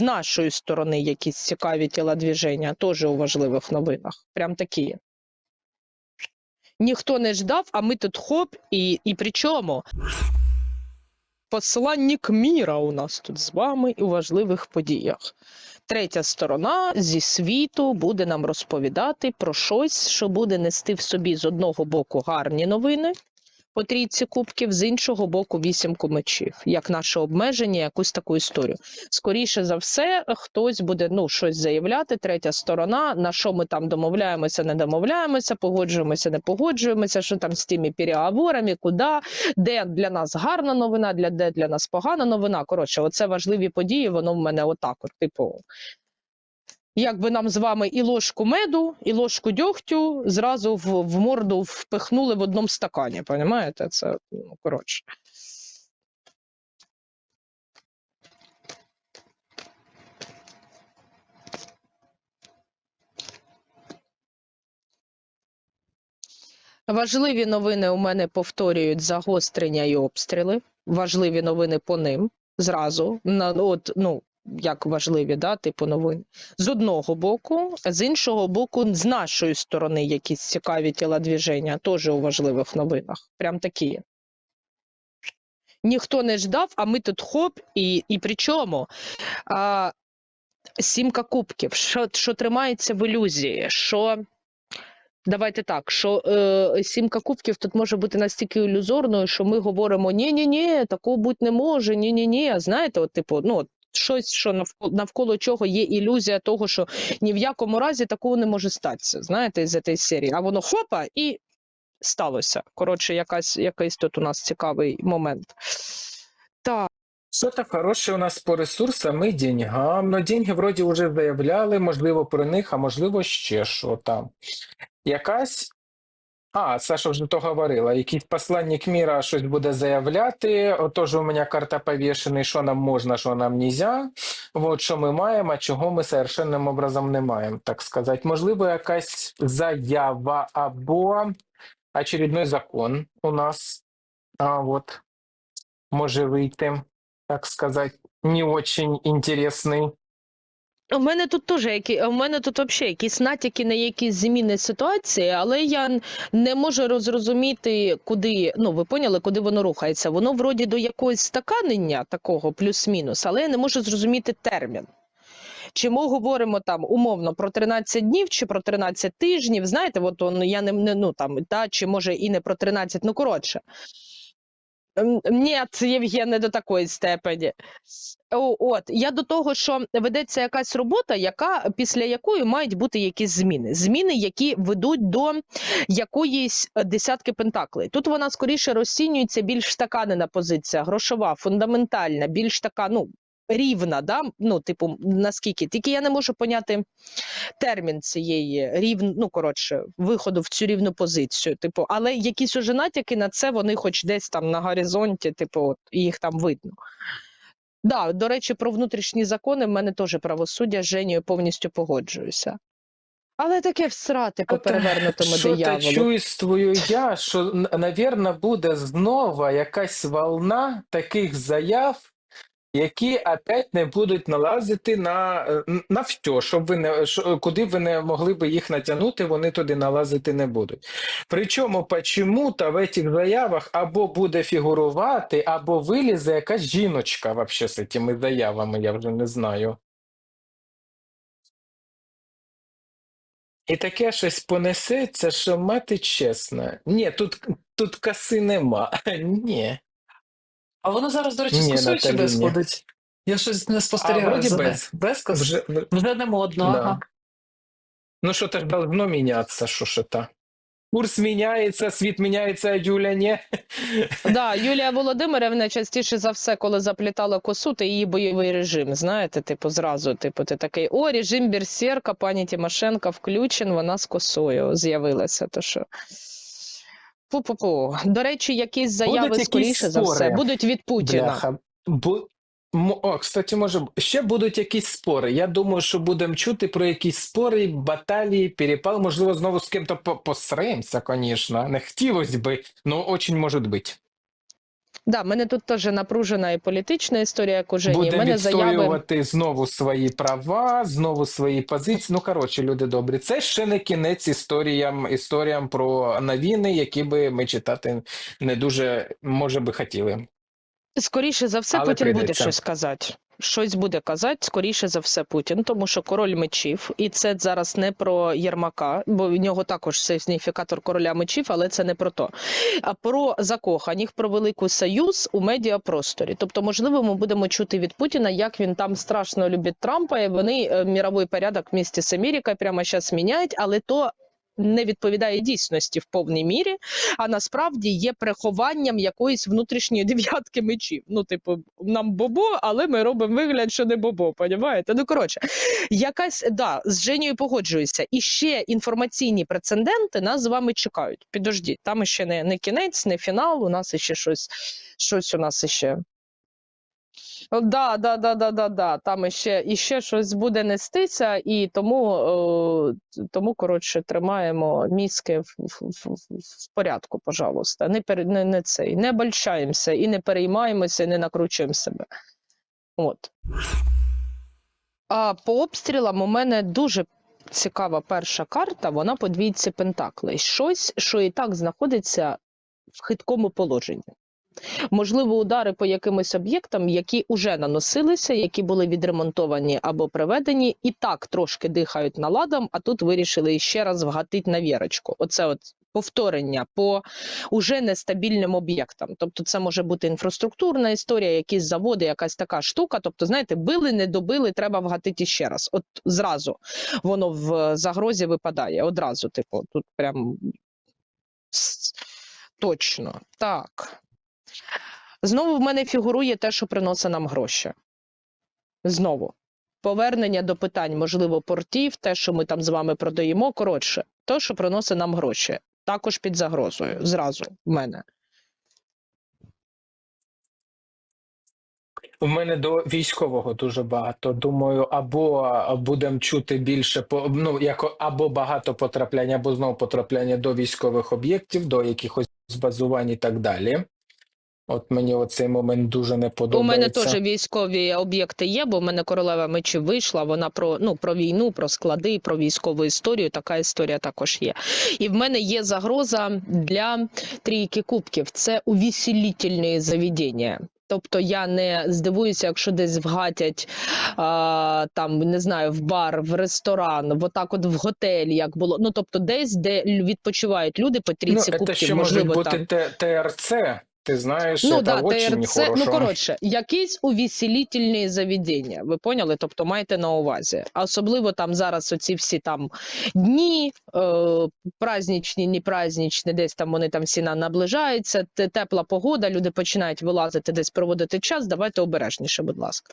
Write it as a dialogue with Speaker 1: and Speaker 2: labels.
Speaker 1: з нашої сторони якісь цікаві тілодвіження, теж у важливих новинах. Прям такі. Ніхто не ждав, а ми тут хоп, і, і при чому? Посланник міра у нас тут з вами у важливих подіях. Третя сторона зі світу буде нам розповідати про щось, що буде нести в собі з одного боку гарні новини по трійці кубків, з іншого боку вісімку мечів, як наше обмеження, якусь таку історію. Скоріше за все, хтось буде ну щось заявляти. Третя сторона, на що ми там домовляємося, не домовляємося, погоджуємося, не погоджуємося, що там з тими переговорами, куди, де для нас гарна новина, для де для нас погана новина. Коротше, оце важливі події. Воно в мене отак, от, типу. Якби нам з вами і ложку меду, і ложку дьогтю зразу в, в морду впихнули в одному стакані. Понімаєте? Це ну, коротше. Важливі новини у мене повторюють загострення і обстріли. Важливі новини по ним зразу. На, от, ну, як важливі, да, типу новин. З одного боку, з іншого боку, з нашої сторони якісь цікаві тілодвіження, теж у важливих новинах. Прям такі. Ніхто не ждав, а ми тут хоп, і, і при чому? А, сімка кубків, що, що тримається в ілюзії, що. Давайте так, що е, сімка кубків тут може бути настільки ілюзорною, що ми говоримо: ні, ні, такого бути не може, ні, ні. Знаєте, от, типу, ну щось, що навколо, навколо чого є ілюзія того, що ні в якому разі такого не може статися. Знаєте, з цієї серії. А воно хопа і сталося. Коротше, якась, якийсь тут у нас цікавий момент. Так.
Speaker 2: Что-то хорошее у нас по ресурсам і деньгам. Но деньги вроді вже заявляли, можливо, про них, а можливо, ще що там. Якась. А, Саша вже то говорила. Якийсь посланник міра щось буде заявляти. Отож, у мене карта повішений, що нам можна, що нам нельзя. От що ми маємо, а чого ми совершенним образом не маємо, так сказати. Можливо, якась заява або очередной закон у нас. А, от, може вийти так сказать, не очень интересный.
Speaker 1: У мене тут теж які, у мене тут взагалі якісь натяки на якісь зміни ситуації, але я не можу розрозуміти, куди, ну ви поняли, куди воно рухається. Воно вроді до якогось стаканення такого плюс-мінус, але я не можу зрозуміти термін. Чи ми говоримо там умовно про 13 днів чи про 13 тижнів? Знаєте, от он, я не, ну там, та, чи може і не про 13, ну коротше. М, Ні, Євген, не до такої степені. От я до того, що ведеться якась робота, яка після якої мають бути якісь зміни. Зміни, які ведуть до якоїсь е, десятки пентаклей. Тут вона скоріше розцінюється більш стаканена позиція, грошова, фундаментальна, більш така, ну. Рівна, да? ну, типу, наскільки? Тільки я не можу поняти термін цієї рівн, ну коротше, виходу в цю рівну позицію. Типу, але якісь уже натяки на це вони хоч десь там на горизонті, типу, от, їх там видно. Да, до речі, про внутрішні закони в мене теж правосуддя з Женєю повністю погоджуюся. Але таке всрати по перевернутому
Speaker 2: Що-то
Speaker 1: дияволу.
Speaker 2: чувствую я, що, навірно, буде знову якась волна таких заяв, які опять не будуть налазити на, е, на все, щоб ви не, куди ви не могли би їх натягнути, вони туди налазити не будуть. Причому почему-то в цих заявах або буде фігурувати, або вилізе якась жіночка вообще з цими заявами, я вже не знаю. І таке щось понесеться, що мати чесно. Ні, тут, тут коси нема. Ні.
Speaker 3: А воно зараз, до речі,
Speaker 2: Ні,
Speaker 3: з косою чи
Speaker 2: Наталі,
Speaker 3: без
Speaker 2: ні.
Speaker 3: ходить? Я щось не спостерігаю. за нею.
Speaker 2: без.
Speaker 3: Без коси?
Speaker 2: Вже,
Speaker 3: Вже не модно,
Speaker 2: Да.
Speaker 3: ага.
Speaker 2: ну, що ж должно мінятися, що ж это? Курс міняється, світ міняється, а Юля ні.
Speaker 1: Да, Юлія Володимирівна частіше за все, коли заплітала косу, то її бойовий режим. Знаєте, типу, зразу, типу, ти такий: о, режим Берсерка, пані Тимошенка включен, вона з косою з'явилася. То що. Пу-пу-пу. До речі, якісь заяви
Speaker 2: будуть
Speaker 1: скоріше за все будуть від Путіна.
Speaker 2: Бляха. Бу... О, кстати, може, ще будуть якісь спори. Я думаю, що будемо чути про якісь спори, баталії, перепал. Можливо, знову з ким-то по- посремся, звісно. Не хотілося би, але дуже може бути.
Speaker 1: Да, мене тут теж напружена і політична історія, як у Жені.
Speaker 2: Буде
Speaker 1: мене заяви.
Speaker 2: відстоювати знову свої права, знову свої позиції. Ну коротше, люди добрі. Це ще не кінець історіям, історіям про новини, які би ми читати не дуже може би хотіли.
Speaker 1: Скоріше за все,
Speaker 2: Але
Speaker 1: Путін буде щось казати. Щось буде казати, скоріше за все, Путін, тому що король мечів, і це зараз не про Єрмака, бо в нього також сигніфікатор короля мечів, але це не про то. А про закоханих, про великий союз у медіапросторі. Тобто, можливо, ми будемо чути від Путіна, як він там страшно любить Трампа, і вони е, міровий порядок вместе з Америкою прямо зараз міняють, але то. Не відповідає дійсності в повній мірі, а насправді є прихованням якоїсь внутрішньої дев'ятки мечів. Ну, типу, нам бобо, але ми робимо вигляд, що не бобо, понімаєте? Ну, коротше, якась да, з Женєю погоджуюся. І ще інформаційні прецеденти нас з вами чекають. Підождіть, там ще не, не кінець, не фінал. У нас ще щось, щось у нас іще. О, Да, да, да, да, да, да. Там іще, іще щось буде нестися, і тому, е, тому коротше, тримаємо мізки в, в, в, в- порядку, пожалуйста. Не, пере, не, не цей, не бальшаємося і не переймаємося, і не накручуємо себе. От. А по обстрілам у мене дуже цікава перша карта, вона по двійці Пентаклей. Щось, що і так знаходиться в хиткому положенні. Можливо, удари по якимось об'єктам, які вже наносилися, які були відремонтовані або приведені, і так трошки дихають наладом, а тут вирішили ще раз вгатити на вірочку. Оце от повторення по уже нестабільним об'єктам. Тобто, це може бути інфраструктурна історія, якісь заводи, якась така штука. Тобто, знаєте, били, не добили, треба вгатити ще раз. От зразу воно в загрозі випадає. Одразу, типу, тут прям точно так. Знову в мене фігурує те, що приносить нам гроші. Знову. Повернення до питань, можливо, портів, те, що ми там з вами продаємо. Коротше, те, що приносить нам гроші. Також під загрозою. Зразу в мене.
Speaker 2: У мене до військового дуже багато. Думаю, або будемо чути більше ну як або багато потрапляння, або знову потрапляння до військових об'єктів, до якихось базувань і так далі. От мені оцей момент дуже не
Speaker 1: У мене теж військові об'єкти є, бо в мене королева мечів вийшла. Вона про ну про війну, про склади, про військову історію. Така історія також є. І в мене є загроза для трійки кубків. Це увеселітельні заведення. Тобто я не здивуюся, якщо десь вгатять а, там, не знаю, в бар, в ресторан, в отак от в готель, як було. Ну тобто, десь, де відпочивають люди по
Speaker 2: Ну,
Speaker 1: трійці
Speaker 2: це
Speaker 1: кубків,
Speaker 2: ще може бути
Speaker 1: там.
Speaker 2: ТРЦ. Ти знаєш,
Speaker 1: Ну да,
Speaker 2: очень
Speaker 1: ТРЦ, ну коротше, якісь увеселітельні заведення. Ви поняли? Тобто маєте на увазі. А особливо там зараз оці всі там дні, е, праздничні, не праздничні, десь там вони там всі на- наближаються. те- Тепла погода, люди починають вилазити десь проводити час. Давайте обережніше, будь ласка.